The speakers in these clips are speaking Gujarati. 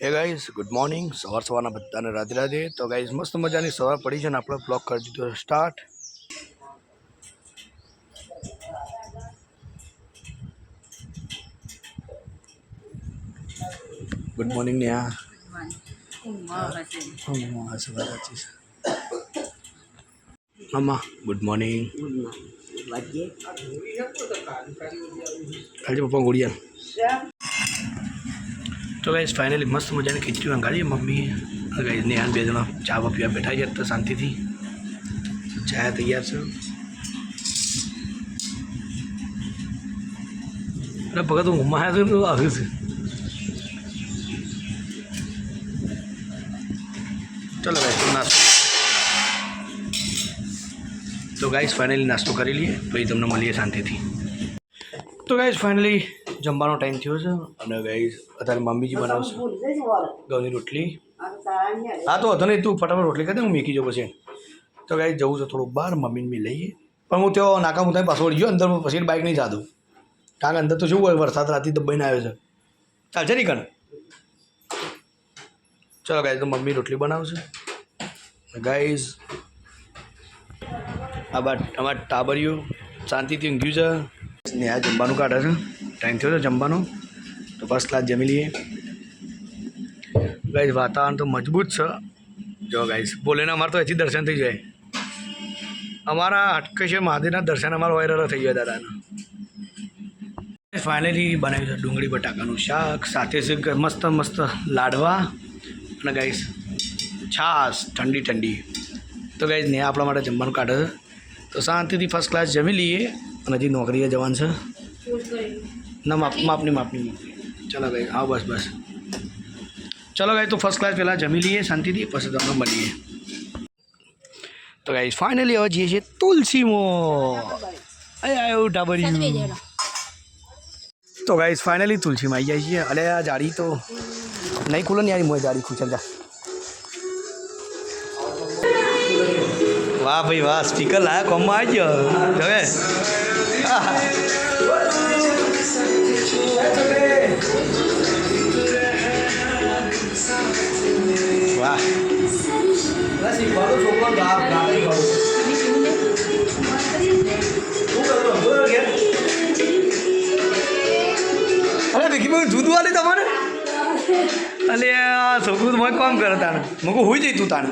હે ગાઈઝ ગુડ મોર્નિંગ સવાર સવારના બધાને રાધે રાધે. તો ગાઈઝ મસ્ત મજાની સવાર પડી છે ને આપણે બ્લોક કરી દીધો સ્ટાર્ટ ગુડ મોર્નિંગ ને આ અમ્મા ગુડ મોર્નિંગ આજે પપ્પા ગોળિયા તો ગાઈઝ ફાઇનલી મસ્ત મજાની ખીચડી મંગાવી મમ્મી ગાઈઝ નેહાન બે જણા ચા પીવા બેઠા છે તો શાંતિથી. ચા તૈયાર છે. અરે ભગત, હું ઊંઘમાં આવ્યો તો આવ્યું છે. ચલો ગાઈઝ તો નાસ્તો. તો ગાઈઝ ફાઇનલી નાસ્તો કરી લઈએ પછી તમને મળીએ શાંતિથી. તો ગાઈઝ ફાઇનલી જમવાનો ટાઈમ થયો છે અને ગાઈઝ અત્યારે મમ્મીજી બનાવશે. ઘઉંની રોટલી. હા તો હતો નહીં તું ફટાફટ રોટલી કરી દે હું મેકી જાઉં પછી. તો ગાઈ જવું છે થોડું બહાર મમ્મીને બી લઈએ. પણ હું ત્યાં નાકા હું પાછો વળી ગયો અંદર પછી બાઇક નહીં જાતું. કારણ કે અંદર તો શું હોય વરસાદ રાતથી દબાઈને આવ્યો છે. ચાલશે નહીં કણ. ચલો ગાય તો મમ્મી રોટલી બનાવશે. ગાઈઝ આ અમારા ટાબરિયું શાંતિથી ઊંઘ્યું છે. ને આ જમવાનું કાઢે છે. ટાઈમ થયો હતો જમવાનો. તો ફર્સ્ટ ક્લાસ જમી લઈએ. ગાઈઝ વાતાવરણ તો મજબૂત છે. જો ગાઈઝ બોલેના અમારે તો હજી દર્શન થઈ જાય. અમારા અટકશે મહાદેવના દર્શન, અમારા વાયરલ થઈ ગયા દાદાના. ફાઇનલી બનાવ્યું છે ડુંગળી બટાકાનું શાક, સાથે મસ્ત મસ્ત લાડવા. અને ગાઈઝ છાશ, ઠંડી ઠંડી. તો ગાઈઝ ને આપણા માટે જમવાનું કાઢે તો શાંતિથી ફર્સ્ટ ક્લાસ જમી લઈએ. અને હજી નોકરીએ જવાનું છે. ના માપ માપની માપની માપની ચલો ભાઈ હા બસ બસ ચલો ગાઈ તો ફર્સ્ટ ક્લાસ પહેલાં જમી લઈએ શાંતિથી પછી તમને મળીએ તો ગાઈ ફાઇનલી હવે જઈએ છીએ તુલસીમાં અરે આવ્યું ટાબરિયું તો ગાઈસ ફાઇનલી તુલસીમાં આવી જાય છીએ અરે આ જાડી તો નહીં ખુલે ને યાર મોય જાડી ખૂચલ જા વાહ ભાઈ વાહ સ્પીકર લાયા કોમમાં આવી ગયો હવે વાહ અરે વિકી ભાઈ જુદું આલે તમારે અલે આ છોકરું તો કામ કરે તાને મૂકું હોઈ જઈ તું તાને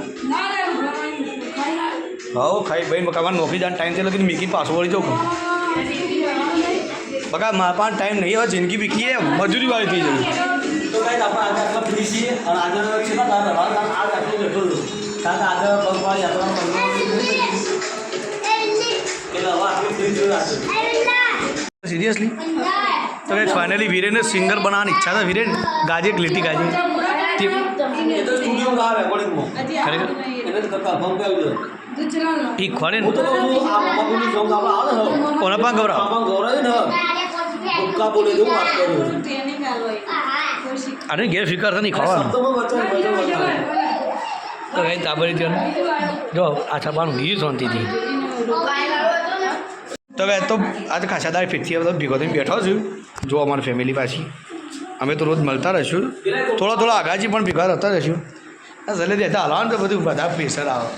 હવ ખાઈ ભાઈ મકામાં નોકરી જાણ ટાઈમ છે લગીને મીકી પાછો વળી જાઉં બકા મારા પાસે ટાઈમ નહીં હવે જિંદગી બીકી એ મજૂરી વાળી થઈ જઈ તો કાંઈ આપણે આજે આટલા ફ્રી છીએ અને આજે છે ને તારે રવા તારે આજ આટલું બેઠો છું કારણ કે આજે પગવાળી યાત્રાનો પગવાળી એટલે હવે આટલું ફ્રી થયું આજે સિરિયસલી તો કંઈ ફાઇનલી વીરેને સિંગર બનાવવાની ઈચ્છા છે વીરેન ગાજે એક ભૂક્કા બોલે જેવું વાત કર્યું અને ઘેર ફિકર નહીં ખવાનું. તો કઈ તાબરી જો જો આ છપાનું ગયું શાંતિથી તો હવે તો આજે ખાસા દાળ ફીટથી બધો ભેગો થઈને બેઠો છું જો અમારી ફેમિલી પાછી. અમે તો રોજ મળતા રહીશું. થોડા થોડા આગાજી પણ ભેગા રહેતા રહીશું. આ જલે દેતા હલાવાનું તો બધું બધા પ્રેશર આવે.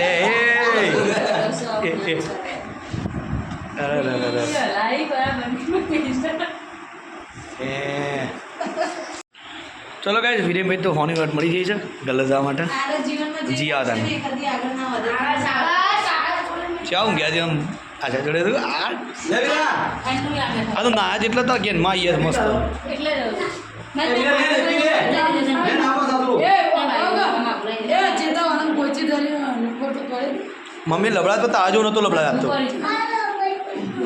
લે એ. અરે અરે અરે ચલો ગાઈઝ વિરેનભાઈ તો હોની વાત મળી ગઈ છે ગલત જવા માટે. જી આવતા ક્યાં ગયા છે આમ આછા જોડે તો. આ આ તો ના જેટલા તો ગેનમાં યસ મસ્ત મમ્મી લબડા તો આજો નહોતો લબડાયો આપતો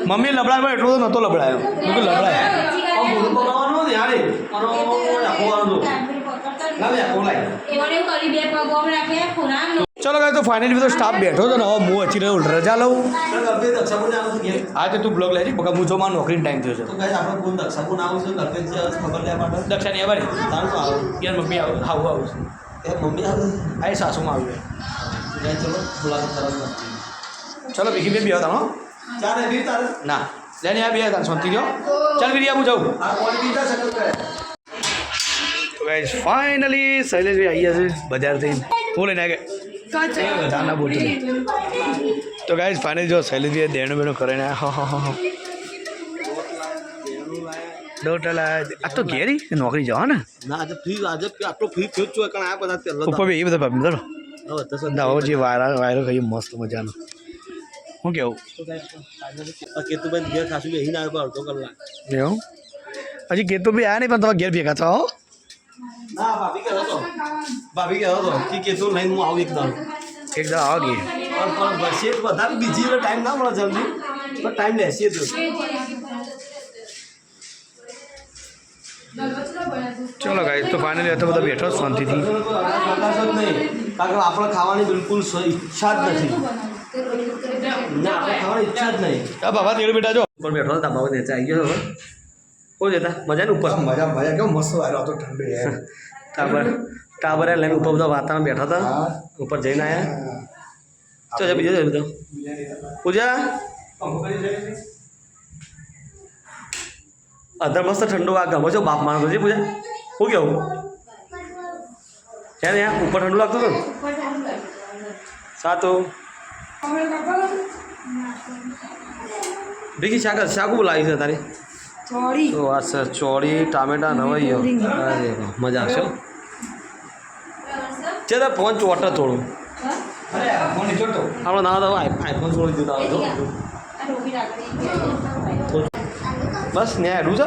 મમ્મી લબડાયો એટલો તો નહોતો લબડાયો. મેં કીધું લબડાય. ચલો ગાય તો ફાઇનલી બધો સ્ટાફ બેઠો હતો ને હવે હું અચી રહ્યો રજા લઉં. છું. આ તો તું બ્લોગ લેજે બકા હું જો મારો નોકરીનો ટાઈમ થયો છે. દક્ષા ની આપણે આવું છું ગણપત આવે છે ખબર લેવા માટે? દક્ષાની આભારી તારું શું આવું? યાર મમ્મી આવું આવું આવું એ મમ્મી આવે? આ એ સાસુમાં આવ્યું ચલો ભીખી બે બે હતા હો બી તારે ના લેને આ બે હતા શાંતિ ગયો ચાલ બીજી હું જાઉં આ કોણ બીજા સકલ કરે તો ગાઈસ ફાઇનલી શૈલેષભાઈ આવી ગયા છે બજારથી હું લઈને આગળ ચાના બોટલ તો ગાઈસ ફાઇનલ જો શૈલેષભાઈ દેણું બેણું કરીને આવ્યા. હા હા હા દોટલ આ તો ઘેરી નોકરી જવા ને ના આજે ફ્રી આજે આટલો ફ્રી થયો જ છું કારણ આ બધા ઉપર બી એ બધા ભાભી ચલો દાવો જે વાયરલ વાયરલ ખાઈ મસ્ત મજાનો. શું કેવું કેતુભાઈ ઘેર ખાસું બેહીને આવ્યો પણ અડધો કલાક. એવું? હજી કેતુભાઈ તો આવ્યા નહીં પણ તમે ઘેર ભેગા થાઓ હો. ના ભાભી કહેતો હતો. ભાભી કહેતો હતો. કે કેતું લઈને હું આવું એકદમ. એકદમ આવો ઘેર. પણ પણ બસે જ વધારે બીજી ટાઈમ ના મળે જલ્દી. પણ ટાઈમ લેશે જ ચલો ગાઈસ તો ફાઇનલી તો બધા બેઠો શાંતિથી. કારણ કે આપણે ખાવાની બિલકુલ ઈચ્છા જ નથી. ના આપણે ખાવાની ઈચ્છા જ નહીં. આ બાબા તેડ બેટા જો. ઉપર બેઠો હતા બાબા નીચે આવી ગયો હવે ઓ જતા મજા ને ઉપર? મજા મજા કેવો મસ્ત વાયરો હતો ઠંડો યાર ટાબર ટાબર લઈને ઉપર બધા વાતાવરણ બેઠા હતા. ઉપર જઈને આવ્યા ચો જા બીજો જાય બધો પૂજા? અધર મસ્ત ઠંડુ આ ગમે છો બાપ માણસો છે પૂજા. હું કેવું? છે ને? ઉપર ઠંડુ લાગતું હતું ને સાતું. ભીખી શાક શાક બોલાવી છે તારી? આ સર ચોળી ટામેટા નવાઈઓ અરે મજા આવશે. છે તાર ફોન ચોટ થોડું આપણો ના તો આઈફોન છોડી દીધો આવતો બસ ને હેડું છે?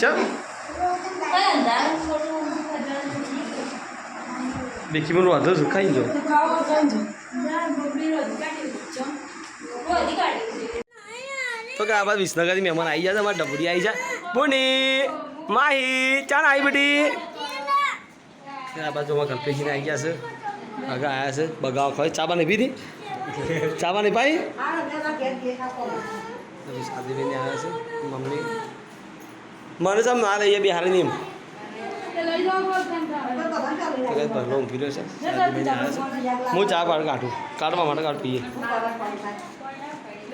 ચલ દેખી મને વાંધો છે ગયો તો કે આ બાદ વિસનગરથી મહેમાન આવી જાય મારા ડબરી આવી જાય બોની માહી ચાલ આવી બેટી આ બાજુ અમારા કલ્પેશીને આવી ગયા છે આગળ આવ્યા છે બગાવ ખાઈ ચાબા ને પીધી ચાબા પાણી પાઈ આવ્યા છે મમ્મી મને સમ ના લઈએ બિહારી નહીં ભરલો ઊંઘી રહ્યો છે. હું ચા પાડ કાઢું. કાઢવા માટે કાઢ પીએ.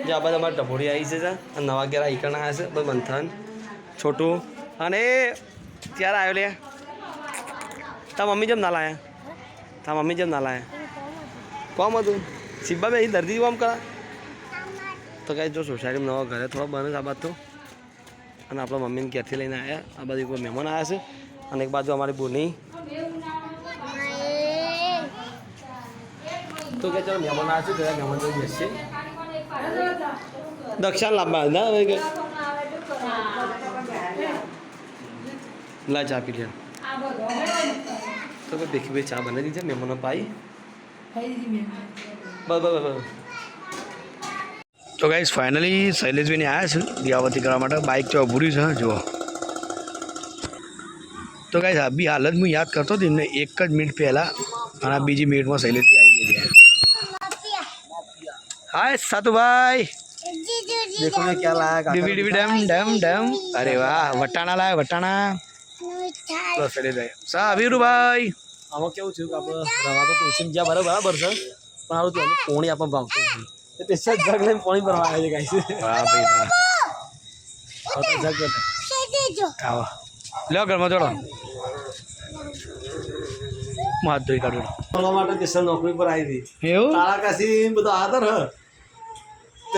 જે આ બધા અમારે ડભોડી આવી છે અને નવા ઘેર આઈકણ આવ્યા છે, બધું મંથન છોટું. અને ક્યારે આવ્યો લે? તારા મમ્મી જેમ ના લાયા? તારા મમ્મી જેમ ના લાયા? કોમ હતું? સિબ્બા બે દર્દી કોમ કરા? તો કાંઈ જો સોસાયટીમાં નવા ઘરે થોડા બને આ બાદ તો. અને આપણા મમ્મીને ઘેરથી લઈને આવ્યા આ બાજુ કોઈ મહેમાન આવ્યા છે. અને એક બાજુ અમારી બોની. તો કે ચાલો મહેમાન આવે છે તો મહેમાન જોઈ બેસશે દક્ષાણ લાંબા ના હવે કે લા ચા પી લે તો ભાઈ દેખી ભાઈ ચા બનાવી દીધી મહેમાનો પાઈ બસ બસ બસ તો ગાઈઝ ફાઇનલી શૈલેષભાઈને આવ્યા છે દિયાવતી કરવા માટે. બાઇક તો અભૂરી છે, જુઓ. તો ગાઈઝ આ બી હાલત હું યાદ કરતો હતો, એમને એક જ મિનિટ પહેલાં અને બીજી મિનિટમાં શૈલેષભાઈ આવી ગયા. હાય સાતુભાઈ देखो मैं क्या लाया dB dB dam dam dam અરે વાહ વટાણા લાયા વટાણા તો શૈલેષભાઈ સા વીરુભાઈ આમાં કેવું થયું કે આપણે રવા તો તુલસી જ્યાં બરાબર બરાબર છે પણ આવું તો એનું પોણી આપણને ભાવતું નથી એ પેશા જગ લઈને પોણી ભરવા આવે છે ગાઈસ વાહ ભાઈ વાહ હવે તો જગ બતા. આવો લ્યો ઘરમાં જોડો હું હાથ ધોઈ કાઢું ભણવા માટે પેશા નોકરી પર આવી હતી એવું તાળા કાશી બધો આદર હ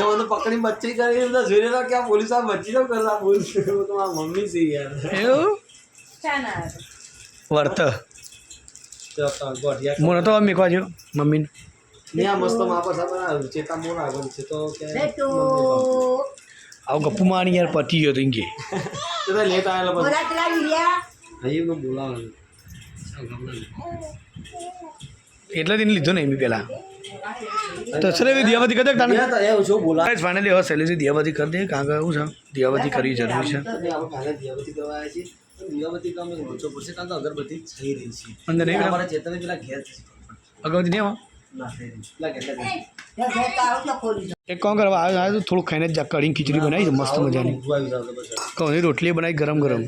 તે મને પકડી બચ્ચી કરી બધા જોઈ રહ્યા કે આ પોલીસ આ બચ્ચી નો કરતા બોલ. તો મારા મમ્મી છે યાર. એવું? વર્ત. મને તો મમ્મી કહો મમ્મી ને આ મસ્ત મા પર સામે ચેતા મોર આગળ છે તો કે આવું ગપ્પુ મારી યાર પતી ગયો તો ઇંગે તો તો લેટ આવેલો મેં બોલાવ્યો એટલે તેને લીધો ને એમ પહેલાં. તો સર દિયાબતી કરી દે તને મેં બોલા ફાઇનલી હવે સેલેરી દિયાવતી કરી દે. કારણ કે એવું છે દિયાવતી કરવી જરૂરી છે. દિયાબતી કરવા આવ્યા દિયાબતી કામ ઓછો પડશે કારણ કે અગરબત્તી થઈ રહી છે અંદર નહીં અમારા ચેતન પેલા ઘેર છે. નહીં આવો ના થઈ રહી પેલા ઘેર એક કોણ કરવા આવે આવે તો થોડું ખાઈને જ કઢી ખીચડી બનાવી મસ્ત મજાની. કહું રોટલી બનાવી ગરમ ગરમ.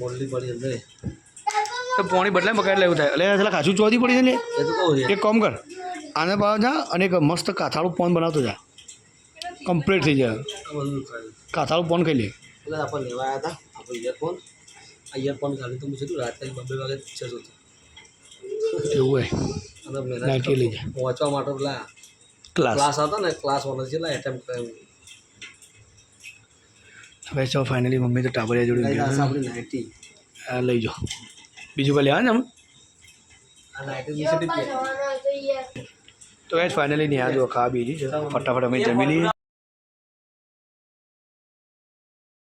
તો પાણી બદલાય મકાઈ લેવું થાય. એટલે પેલા ખાસું ચોધી પડી છે ને એ તો કહું છે. એક કામ કર આને પાછા જા અને એક મસ્ત કાથાળું પોન બનાવતો જા. કમ્પ્લીટ થઈ જાય. આ બધું ખાયું કાથાળું પોન ખાઈ લે. એટલે આપણે લેવા આવ્યા હતા આપણે ઇયરફોન આ ઇયરફોન ખાલી તો હું છે રાત્રે બબ્બે વાગે પિક્ચર જોતો એવું હોય. અને મહેનત નાઇટી લઈ જા. કરતો. વાંચવા માટે પેલા ક્લાસ ક્લાસ હતા ને ક્લાસ વાળા છેલ્લા એટેમ્પ કરે હવે ચો ફાઇનલી મમ્મી તો ટાબરિયા જોડે લઈને ગયા. આવશે આપણી નાઇટી. આ લઈ જાઓ. બીજું ભલે આવે ને આમ તો ગાઈસ ફાઇનલી નહીં આ જો ખાવા બીજી છે ફટાફટ અમે જમી લઈએ.